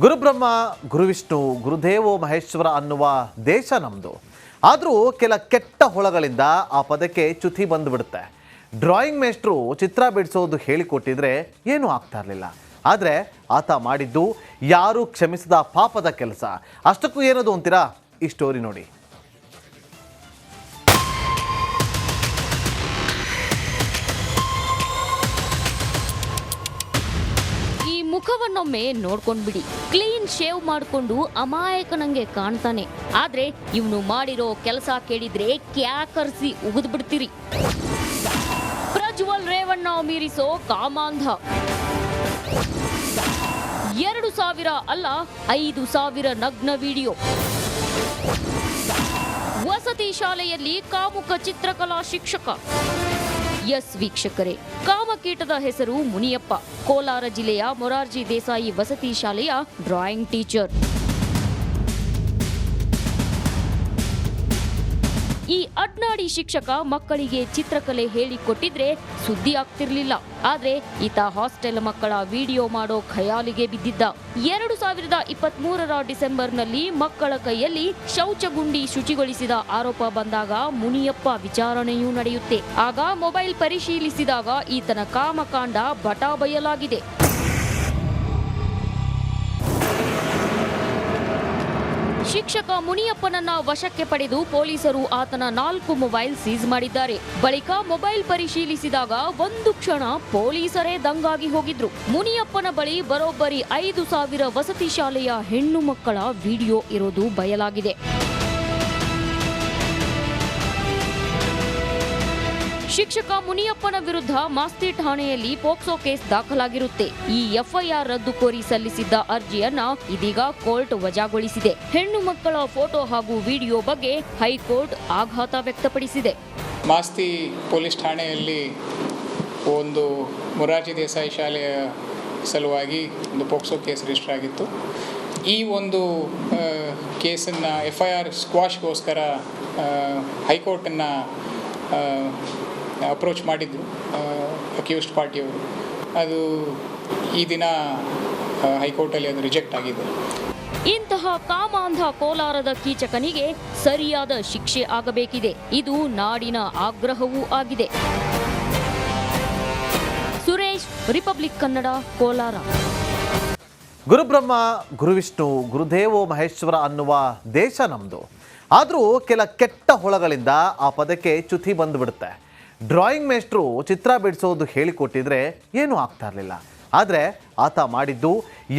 ಗುರುಬ್ರಹ್ಮ, ಗುರುವಿಷ್ಣು, ಗುರುದೇವೋ ಮಹೇಶ್ವರ ಅನ್ನುವ ದೇಶ ನಮ್ಮದು ಆದರೂ ಕೆಲ ಕೆಟ್ಟ ಹೊಳಗಳಿಂದ ಆ ಪದಕ್ಕೆ ಚ್ಯುತಿ ಬಂದುಬಿಡುತ್ತೆ. ಡ್ರಾಯಿಂಗ್ ಮೇಸ್ಟ್ರು ಚಿತ್ರ ಬಿಡಿಸೋದು ಹೇಳಿಕೊಟ್ಟಿದ್ರೆ ಏನೂ ಆಗ್ತಾ ಇರಲಿಲ್ಲ. ಆದರೆ ಆತ ಮಾಡಿದ್ದು ಯಾರೂ ಕ್ಷಮಿಸದ ಪಾಪದ ಕೆಲಸ. ಅಷ್ಟಕ್ಕೂ ಏನದು ಅಂತೀರಾ? ಈ ಸ್ಟೋರಿ ನೋಡಿ. ಮುಖವನ್ನೊಮ್ಮೆ ನೋಡ್ಕೊಂಡ್ಬಿಡಿ ಕ್ಲೀನ್ ಶೇವ್ ಮಾಡಿಕೊಂಡು ಅಮಾಯಕನಂಗೆ ಕಾಣ್ತಾನೆ. ಆದ್ರೆ ಇವನು ಮಾಡಿರೋ ಕೆಲಸ ಕೇಳಿದ್ರೆ ಕ್ಯಾಕರ್ಸಿ ಉಗಿದ್ ಬಿಡ್ತೀರಿ ಪ್ರಜ್ವಲ್ ರೇವಣ್ಣ ಮೀರಿಸೋ ಕಾಮಾಂಧ. ಎರಡು ಸಾವಿರ ಅಲ್ಲ, ಐದು ಸಾವಿರ ನಗ್ನ ವಿಡಿಯೋ. ವಸತಿ ಶಾಲೆಯಲ್ಲಿ ಕಾಮುಕ ಚಿತ್ರಕಲಾ ಶಿಕ್ಷಕ. ಎಸ್ ವೀಕ್ಷಕರೇ ಕಾಮಕೀಟದ ಹೆಸರು ಮುನಿಯಪ್ಪ ಕೋಲಾರ ಜಿಲ್ಲೆಯ ಮೊರಾರ್ಜಿ ದೇಸಾಯಿ ವಸತಿ ಶಾಲೆಯ ಡ್ರಾಯಿಂಗ್ ಟೀಚರ್. ಈ ಅಡ್ನಾಡಿ ಶಿಕ್ಷಕ ಮಕ್ಕಳಿಗೆ ಚಿತ್ರಕಲೆ ಹೇಳಿಕೊಟ್ಟಿದ್ರೆ ಸುದ್ದಿ ಆಗ್ತಿರ್ಲಿಲ್ಲ. ಆದ್ರೆ ಈತ ಹಾಸ್ಟೆಲ್ ಮಕ್ಕಳ ವಿಡಿಯೋ ಮಾಡೋ ಖಯಾಲಿಗೆ ಬಿದ್ದಿದ್ದ. ಎರಡು ಸಾವಿರದ ಇಪ್ಪತ್ತ್ ಮೂರರ ಡಿಸೆಂಬರ್ನಲ್ಲಿ ಮಕ್ಕಳ ಕೈಯಲ್ಲಿ ಶೌಚಗುಂಡಿ ಶುಚಿಗೊಳಿಸಿದ ಆರೋಪ ಬಂದಾಗ ಮುನಿಯಪ್ಪ ವಿಚಾರಣೆಯೂ ನಡೆಯುತ್ತೆ. ಆಗ ಮೊಬೈಲ್ ಪರಿಶೀಲಿಸಿದಾಗ ಈತನ ಕಾಮಕಾಂಡ ಬಟಾ ಬಯಲಾಗಿದೆ ಶಿಕ್ಷಕ ಮುನಿಯಪ್ಪನನ್ನ ವಶಕ್ಕೆ ಪಡೆದು ಪೊಲೀಸರು ಆತನ ನಾಲ್ಕು ಮೊಬೈಲ್ ಸೀಸ್ ಮಾಡಿದ್ದಾರೆ. ಬಳಿಕ ಮೊಬೈಲ್ ಪರಿಶೀಲಿಸಿದಾಗ ಒಂದು ಕ್ಷಣ ಪೊಲೀಸರೇ ದಂಗಾಗಿ ಹೋಗಿದ್ರು. ಮುನಿಯಪ್ಪನ ಬಳಿ ಬರೋಬ್ಬರಿ ಐದು ಸಾವಿರ ವಸತಿ ಶಾಲೆಯ ಹೆಣ್ಣು ಮಕ್ಕಳ ವಿಡಿಯೋ ಇರೋದು ಬಯಲಾಗಿದೆ. ಶಿಕ್ಷಕ ಮುನಿಯಪ್ಪನ ವಿರುದ್ಧ ಮಾಸ್ತಿ ಠಾಣೆಯಲ್ಲಿ ಪೋಕ್ಸೋ ಕೇಸ್ ದಾಖಲಾಗಿರುತ್ತೆ. ಈ ಎಫ್ಐಆರ್ ರದ್ದು ಕೋರಿ ಸಲ್ಲಿಸಿದ್ದ ಅರ್ಜಿಯನ್ನ ಇದೀಗ ಕೋರ್ಟ್ ವಜಾಗೊಳಿಸಿದೆ. ಹೆಣ್ಣು ಮಕ್ಕಳ ಫೋಟೋ ಹಾಗೂ ವಿಡಿಯೋ ಬಗ್ಗೆ ಹೈಕೋರ್ಟ್ ಆಘಾತ ವ್ಯಕ್ತಪಡಿಸಿದೆ. ಮಾಸ್ತಿ ಪೊಲೀಸ್ ಠಾಣೆಯಲ್ಲಿ ಒಂದು ಮೊರಾರ್ಜಿ ದೇಸಾಯಿ ಶಾಲೆಯ ಸಲುವಾಗಿ ಒಂದು ಪೋಕ್ಸೋ ಕೇಸ್ ರಿಜಿಸ್ಟರ್ ಆಗಿತ್ತು. ಈ ಒಂದು ಕೇಸನ್ನು ಎಫ್ ಐ ಆರ್ ಸ್ಕ್ವಾಶ್ಗೋಸ್ಕರ ಹೈಕೋರ್ಟನ್ನು ಅಪ್ರೋಚ್ ಮಾಡಿದ್ದರು ಅಕ್ಯೂಸ್ಡ್ ಪಾರ್ಟಿಯವರು. ಅದು ಈ ದಿನ ಹೈಕೋರ್ಟಲ್ಲಿ ಅದು ರಿಜೆಕ್ಟ್ ಆಗಿದೆ. ಇಂತಹ ಕಾಮಾಂಧ ಕೋಲಾರದ ಕೀಚಕನಿಗೆ ಸರಿಯಾದ ಶಿಕ್ಷೆ ಆಗಬೇಕಿದೆ. ಇದು ನಾಡಿನ ಆಗ್ರಹವೂ ಆಗಿದೆ. ಸುರೇಶ್ ರಿಪಬ್ಲಿಕ್ ಕನ್ನಡ ಕೋಲಾರ. ಗುರುಬ್ರಹ್ಮ ಗುರುವಿಷ್ಣು ಗುರುದೇವೋ ಮಹೇಶ್ವರ ಅನ್ನುವ ದೇಶ ನಮ್ಮದು ಆದರೂ ಕೆಲ ಕೆಟ್ಟ ಹೊಳಗಳಿಂದ ಆ ಪದಕ್ಕೆ ಚ್ಯುತಿ ಬಂದುಬಿಡುತ್ತೆ. ಡ್ರಾಯಿಂಗ್ ಮೇಸ್ಟ್ರು ಚಿತ್ರ ಬಿಡಿಸೋದು ಹೇಳಿಕೊಟ್ಟಿದ್ರೆ ಏನೂ ಆಗ್ತಾ ಇರಲಿಲ್ಲ. ಆದರೆ ಆತ ಮಾಡಿದ್ದು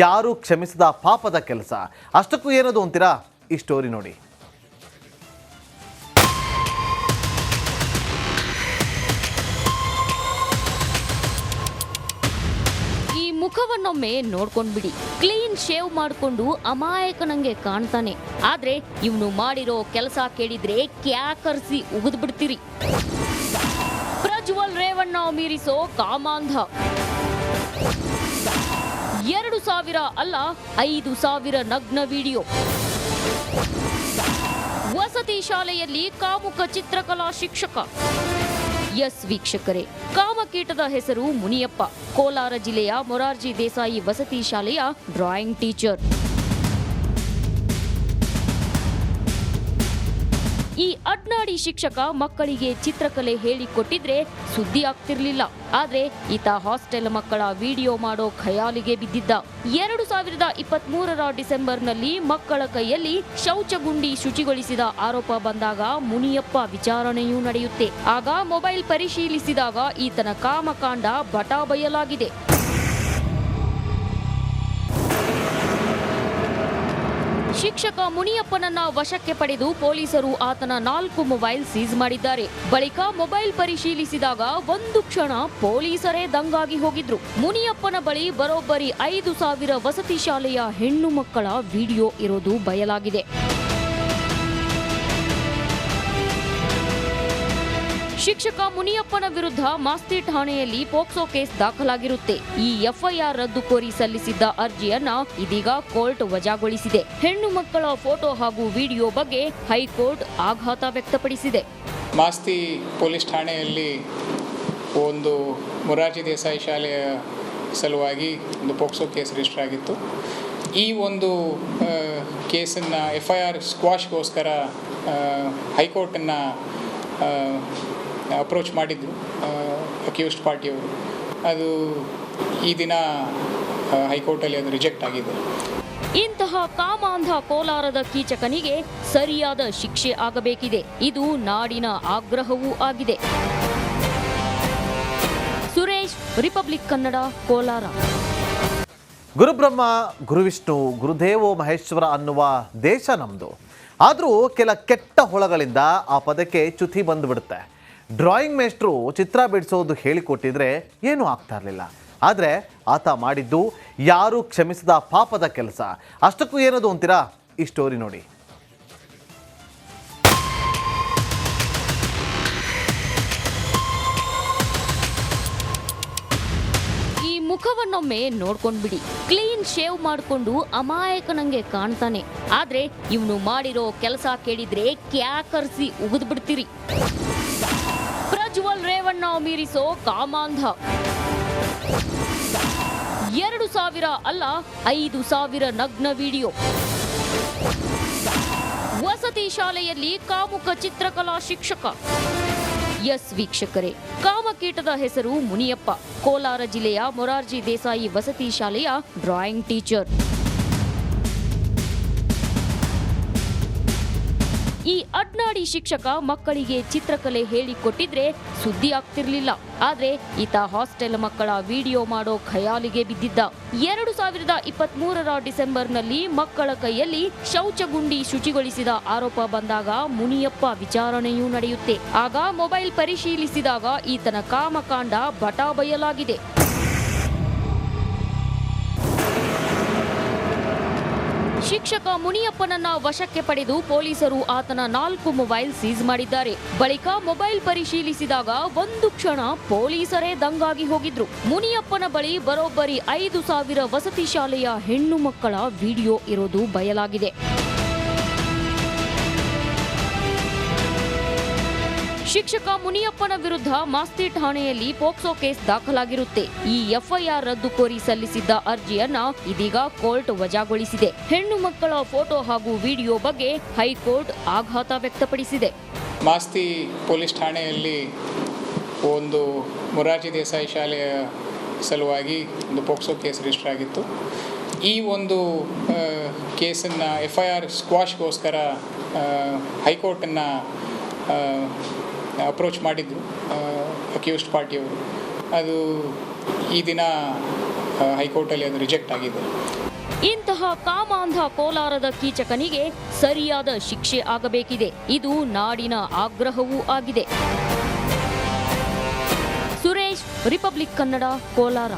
ಯಾರು ಕ್ಷಮಿಸದ ಪಾಪದ ಕೆಲಸ. ಅಷ್ಟಕ್ಕೂ ಏನದು ಅಂತೀರಾ? ಈ ಸ್ಟೋರಿ ನೋಡಿ. ಈ ಮುಖವನ್ನೊಮ್ಮೆ ನೋಡ್ಕೊಂಡ್ಬಿಡಿ ಕ್ಲೀನ್ ಶೇವ್ ಮಾಡಿಕೊಂಡು ಅಮಾಯಕನಂಗೆ ಕಾಣ್ತಾನೆ. ಆದ್ರೆ ಇವನು ಮಾಡಿರೋ ಕೆಲಸ ಕೇಳಿದ್ರೆ ಕ್ಯಾಕರ್ಸಿ ಉಗಿದ್ ಬಿಡ್ತೀರಿ ಪ್ರಜ್ವಲ್ ರೇವಣ್ಣ ಮೀರಿಸೋ ಕಾಮಾಂಧ. ಎರಡು ಸಾವಿರ ಅಲ್ಲ, ಐದು ಸಾವಿರ ನಗ್ನ ವಿಡಿಯೋ. ವಸತಿ ಶಾಲೆಯಲ್ಲಿ ಕಾಮುಕ ಚಿತ್ರಕಲಾ ಶಿಕ್ಷಕ. ಎಸ್ ವೀಕ್ಷಕರೇ, ಕಾಮಕೀಟದ ಹೆಸರು ಮುನಿಯಪ್ಪ. ಕೋಲಾರ ಜಿಲ್ಲೆಯ ಮೊರಾರ್ಜಿ ದೇಸಾಯಿ ವಸತಿ ಶಾಲೆಯ ಡ್ರಾಯಿಂಗ್ ಟೀಚರ್. ಈ ಅಡ್ನಾಡಿ ಶಿಕ್ಷಕ ಮಕ್ಕಳಿಗೆ ಚಿತ್ರಕಲೆ ಹೇಳಿಕೊಟ್ಟಿದ್ರೆ ಸುದ್ದಿ ಆಗ್ತಿರ್ಲಿಲ್ಲ. ಆದ್ರೆ ಈತ ಹಾಸ್ಟೆಲ್ ಮಕ್ಕಳ ವಿಡಿಯೋ ಮಾಡೋ ಖಯಾಲಿಗೆ ಬಿದ್ದಿದ್ದ. ಎರಡು ಸಾವಿರದ ಇಪ್ಪತ್ತ್ ಮೂರರ ಡಿಸೆಂಬರ್ನಲ್ಲಿ ಮಕ್ಕಳ ಕೈಯಲ್ಲಿ ಶೌಚಗುಂಡಿ ಶುಚಿಗೊಳಿಸಿದ ಆರೋಪ ಬಂದಾಗ ಮುನಿಯಪ್ಪ ವಿಚಾರಣೆಯೂ ನಡೆಯುತ್ತೆ. ಆಗ ಮೊಬೈಲ್ ಪರಿಶೀಲಿಸಿದಾಗ ಈತನ ಕಾಮಕಾಂಡ ಬಟಾ ಬಯಲಾಗಿದೆ ಶಿಕ್ಷಕ ಮುನಿಯಪ್ಪನನ್ನ ವಶಕ್ಕೆ ಪಡೆದು ಪೊಲೀಸರು ಆತನ ನಾಲ್ಕು ಮೊಬೈಲ್ ಸೀಸ್ ಮಾಡಿದ್ದಾರೆ. ಬಳಿಕ ಮೊಬೈಲ್ ಪರಿಶೀಲಿಸಿದಾಗ ಒಂದು ಕ್ಷಣ ಪೊಲೀಸರೇ ದಂಗಾಗಿ ಹೋಗಿದ್ರು. ಮುನಿಯಪ್ಪನ ಬಳಿ ಬರೋಬ್ಬರಿ ಐದು ಸಾವಿರ ವಸತಿ ಶಾಲೆಯ ಹೆಣ್ಣು ಮಕ್ಕಳ ವಿಡಿಯೋ ಇರೋದು ಬಯಲಾಗಿದೆ. ಶಿಕ್ಷಕ ಮುನಿಯಪ್ಪನ ವಿರುದ್ಧ ಮಾಸ್ತಿ ಠಾಣೆಯಲ್ಲಿ ಪೋಕ್ಸೋ ಕೇಸ್ ದಾಖಲಾಗಿರುತ್ತೆ. ಈ ಎಫ್ಐಆರ್ ರದ್ದು ಕೋರಿ ಸಲ್ಲಿಸಿದ್ದ ಅರ್ಜಿಯನ್ನ ಇದೀಗ ಕೋರ್ಟ್ ವಜಾಗೊಳಿಸಿದೆ. ಹೆಣ್ಣು ಮಕ್ಕಳ ಫೋಟೋ ಹಾಗೂ ವಿಡಿಯೋ ಬಗ್ಗೆ ಹೈಕೋರ್ಟ್ ಆಘಾತ ವ್ಯಕ್ತಪಡಿಸಿದೆ. ಮಾಸ್ತಿ ಪೊಲೀಸ್ ಠಾಣೆಯಲ್ಲಿ ಒಂದು ಮೊರಾರ್ಜಿ ದೇಸಾಯಿ ಶಾಲೆಯ ಸಲುವಾಗಿ ಒಂದು ಪೋಕ್ಸೋ ಕೇಸ್ ರಿಜಿಸ್ಟರ್ ಆಗಿತ್ತು. ಈ ಒಂದು ಕೇಸನ್ನು ಎಫ್ ಐ ಆರ್ ಸ್ಕ್ವಾಶ್ಗೋಸ್ಕರ ಹೈಕೋರ್ಟನ್ನು ಅಪ್ರೋಚ್ ಮಾಡಿದ್ರು ಅಕ್ಯೂಸ್ಡ್ ಪಾರ್ಟಿಯವರು. ಅದು ಈ ದಿನ ಹೈಕೋರ್ಟಲ್ಲಿ ಅದು ರಿಜೆಕ್ಟ್ ಆಗಿದೆ. ಇಂತಹ ಕಾಮಾಂಧ ಕೋಲಾರದ ಕೀಚಕನಿಗೆ ಸರಿಯಾದ ಶಿಕ್ಷೆ ಆಗಬೇಕಿದೆ. ಇದು ನಾಡಿನ ಆಗ್ರಹವೂ ಆಗಿದೆ. ಸುರೇಶ್ ರಿಪಬ್ಲಿಕ್ ಕನ್ನಡ ಕೋಲಾರ. ಗುರುಬ್ರಹ್ಮ ಗುರುವಿಷ್ಣು ಗುರುದೇವೋ ಮಹೇಶ್ವರ ಅನ್ನುವ ದೇಶ ನಮ್ಮದು ಆದರೂ ಕೆಲ ಕೆಟ್ಟ ಹೊಳಗಳಿಂದ ಆ ಪದಕ್ಕೆ ಚ್ಯುತಿ ಬಂದುಬಿಡುತ್ತೆ. ಡ್ರಾಯಿಂಗ್ ಮೇಸ್ಟ್ರು ಚಿತ್ರ ಬಿಡಿಸೋದು ಹೇಳಿಕೊಟ್ಟಿದ್ರೆ ಏನೂ ಆಗ್ತಾ ಇರಲಿಲ್ಲ. ಆದರೆ ಆತ ಮಾಡಿದ್ದು ಯಾರು ಕ್ಷಮಿಸದ ಪಾಪದ ಕೆಲಸ. ಅಷ್ಟಕ್ಕೂ ಏನದು ಅಂತೀರಾ? ಈ ಸ್ಟೋರಿ ನೋಡಿ. ಈ ಮುಖವನ್ನೊಮ್ಮೆ ನೋಡ್ಕೊಂಡ್ಬಿಡಿ ಕ್ಲೀನ್ ಶೇವ್ ಮಾಡಿಕೊಂಡು ಅಮಾಯಕನಂಗೆ ಕಾಣ್ತಾನೆ. ಆದ್ರೆ ಇವನು ಮಾಡಿರೋ ಕೆಲಸ ಕೇಳಿದ್ರೆ ಕ್ಯಾಕರ್ಸಿ ಉಗಿದ್ ಪ್ರಜ್ವಲ್ ಮೀರಿಸೋ ಕಾಮಾಂಧ. ಎರಡು ಸಾವಿರ ಅಲ್ಲ, ಐದು ಸಾವಿರ ನಗ್ನ ವಿಡಿಯೋ. ವಸತಿ ಶಾಲೆಯಲ್ಲಿ ಕಾಮುಕ ಚಿತ್ರಕಲಾ ಶಿಕ್ಷಕ. ಎಸ್ ವೀಕ್ಷಕರೇ, ಕಾಮಕೀಟದ ಹೆಸರು ಮುನಿಯಪ್ಪ. ಕೋಲಾರ ಜಿಲ್ಲೆಯ ಮೊರಾರ್ಜಿ ದೇಸಾಯಿ ವಸತಿ ಶಾಲೆಯ ಡ್ರಾಯಿಂಗ್ ಟೀಚರ್. ಈ ಅಡ್ನಾಡಿ ಶಿಕ್ಷಕ ಮಕ್ಕಳಿಗೆ ಚಿತ್ರಕಲೆ ಹೇಳಿಕೊಟ್ಟಿದ್ರೆ ಸುದ್ದಿ ಆಗ್ತಿರ್ಲಿಲ್ಲ. ಆದ್ರೆ ಈತ ಹಾಸ್ಟೆಲ್ ಮಕ್ಕಳ ವಿಡಿಯೋ ಮಾಡೋ ಖಯಾಲಿಗೆ ಬಿದ್ದಿದ್ದ. ಎರಡು ಸಾವಿರದ ಇಪ್ಪತ್ತ್ ಮೂರರ ಡಿಸೆಂಬರ್ನಲ್ಲಿ ಮಕ್ಕಳ ಕೈಯಲ್ಲಿ ಶೌಚಗುಂಡಿ ಶುಚಿಗೊಳಿಸಿದ ಆರೋಪ ಬಂದಾಗ ಮುನಿಯಪ್ಪ ವಿಚಾರಣೆಯೂ ನಡೆಯುತ್ತೆ. ಆಗ ಮೊಬೈಲ್ ಪರಿಶೀಲಿಸಿದಾಗ ಈತನ ಕಾಮಕಾಂಡ ಬಟಾ ಬಯಲಾಗಿದೆ ಶಿಕ್ಷಕ ಮುನಿಯಪ್ಪನನ್ನ ವಶಕ್ಕೆ ಪಡೆದು ಪೊಲೀಸರು ಆತನ ನಾಲ್ಕು ಮೊಬೈಲ್ ಸೀಸ್ ಮಾಡಿದ್ದಾರೆ. ಬಳಿಕ ಮೊಬೈಲ್ ಪರಿಶೀಲಿಸಿದಾಗ ಒಂದು ಕ್ಷಣ ಪೊಲೀಸರೇ ದಂಗಾಗಿ ಹೋಗಿದ್ರು. ಮುನಿಯಪ್ಪನ ಬಳಿ ಬರೋಬ್ಬರಿ ಐದು ಸಾವಿರ ವಸತಿ ಶಾಲೆಯ ಹೆಣ್ಣು ಮಕ್ಕಳ ವಿಡಿಯೋ ಇರೋದು ಬಯಲಾಗಿದೆ. ಶಿಕ್ಷಕ ಮುನಿಯಪ್ಪನ ವಿರುದ್ಧ ಮಾಸ್ತಿ ಠಾಣೆಯಲ್ಲಿ ಪೋಕ್ಸೋ ಕೇಸ್ ದಾಖಲಾಗಿರುತ್ತೆ. ಈ ಎಫ್ಐಆರ್ ರದ್ದು ಕೋರಿ ಸಲ್ಲಿಸಿದ್ದ ಅರ್ಜಿಯನ್ನ ಇದೀಗ ಕೋರ್ಟ್ ವಜಾಗೊಳಿಸಿದೆ. ಹೆಣ್ಣು ಮಕ್ಕಳ ಫೋಟೋ ಹಾಗೂ ವಿಡಿಯೋ ಬಗ್ಗೆ ಹೈಕೋರ್ಟ್ ಆಘಾತ ವ್ಯಕ್ತಪಡಿಸಿದೆ. ಮಾಸ್ತಿ ಪೊಲೀಸ್ ಠಾಣೆಯಲ್ಲಿ ಒಂದು ಮುರಾರ್ಜಿ ದೇಸಾಯಿ ಶಾಲೆಯ ಸಲುವಾಗಿ ಒಂದು ಪೋಕ್ಸೋ ಕೇಸ್ ರಿಜಿಸ್ಟರ್ ಆಗಿತ್ತು. ಈ ಒಂದು ಕೇಸನ್ನು ಎಫ್ ಐ ಆರ್ ಸ್ಕ್ವಾಶ್ಗೋಸ್ಕರ ಹೈಕೋರ್ಟನ್ನು ಅಪ್ರೋಚ್ ಮಾಡಿದ್ರು ಅಕ್ಯೂಸ್ಡ್ ಪಾರ್ಟಿಯವರು. ಅದು ಈ ದಿನ ಹೈಕೋರ್ಟಲ್ಲಿ ಅದು ರಿಜೆಕ್ಟ್ ಆಗಿದೆ. ಇಂತಹ ಕಾಮಾಂಧ ಕೋಲಾರದ ಕೀಚಕನಿಗೆ ಸರಿಯಾದ ಶಿಕ್ಷೆ ಆಗಬೇಕಿದೆ. ಇದು ನಾಡಿನ ಆಗ್ರಹವೂ ಆಗಿದೆ. ಸುರೇಶ್, ರಿಪಬ್ಲಿಕ್ ಕನ್ನಡ, ಕೋಲಾರ.